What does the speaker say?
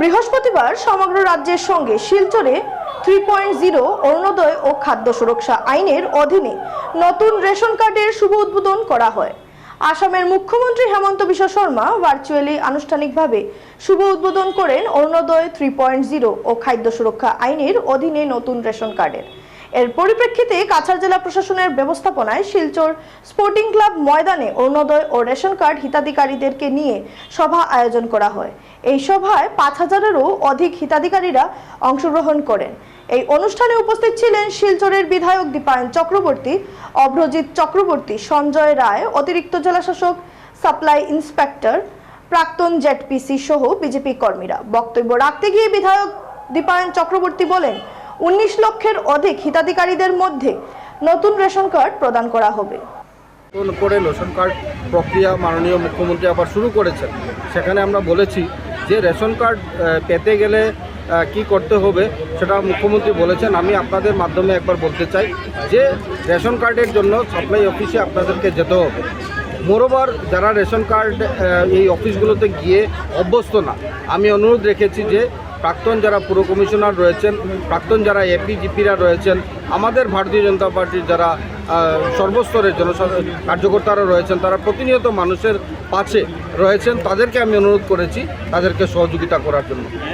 বৃহস্পতিবার সমগ্র রাজ্যের সঙ্গে শিলচরে থ্রি পয়েন্ট জিরো অরুণোদয় ও খাদ্য সুরক্ষা আইনের অধীনে নতুন রেশন কার্ডের শুভ উদ্বোধন করা হয়। আসামের মুখ্যমন্ত্রী হেমন্ত বিশ্ব শর্মা ভার্চুয়ালি আনুষ্ঠানিকভাবে শুভ উদ্বোধন করেন অরুণোদয় থ্রি পয়েন্ট জিরো ও খাদ্য সুরক্ষা আইনের অধীনে নতুন রেশন কার্ডের। এর পরিপ্রেক্ষিতে কাছাড় জেলা প্রশাসনের ব্যবস্থাপনায় শিলচর স্পোর্টিং ক্লাব ময়দানে অরুণোদয় ও রেশন কার্ড হিতাধিকারীদেরকে নিয়ে সভা আয়োজন করা হয়। এই সভায় পাঁচ হাজারেরও অধিক হিতাধিকারীরা অংশগ্রহণ করেন। এই অনুষ্ঠানে উপস্থিত ছিলেন শিলচরের বিধায়ক দীপায়ন চক্রবর্তী, অভ্রজিৎ চক্রবর্তী, সঞ্জয় রায়, অতিরিক্ত জেলাশাসক, সাপ্লাই ইন্সপেক্টর, প্রাক্তন জেডপিসি সহ বিজেপি কর্মীরা। বক্তব্য রাখতে গিয়ে বিধায়ক দীপায়ন চক্রবর্তী বলেন উনিশ লক্ষের অধিক হিতাধিকারীদের মধ্যে নতুন রেশন কার্ড প্রদান করা হবে। করে রেশন কার্ড প্রক্রিয়া মাননীয় মুখ্যমন্ত্রী আবার শুরু করেছেন। সেখানে আমরা বলেছি যে রেশন কার্ড পেতে গেলে কি করতে হবে সেটা মুখ্যমন্ত্রী বলেছেন। আমি আপনাদের মাধ্যমে একবার বলতে চাই যে রেশন কার্ডের জন্য সাপ্লাই অফিসে আপনাদেরকে যেতে হবে। মোরোবার যারা রেশন কার্ড এই অফিসগুলোতে গিয়ে অভ্যস্ত না, আমি অনুরোধ রেখেছি যে প্রাক্তন যারা পুর কমিশনার রয়েছেন, প্রাক্তন যারা এপিজিপিরা রয়েছেন, আমাদের ভারতীয় জনতা পার্টির যারা সর্বস্তরের জন কার্যকর্তারা রয়েছেন, তারা প্রতিনিয়ত মানুষের পাশে রয়েছেন। তাদেরকে আমি অনুরোধ করেছি তাদেরকে সহযোগিতা করার জন্য।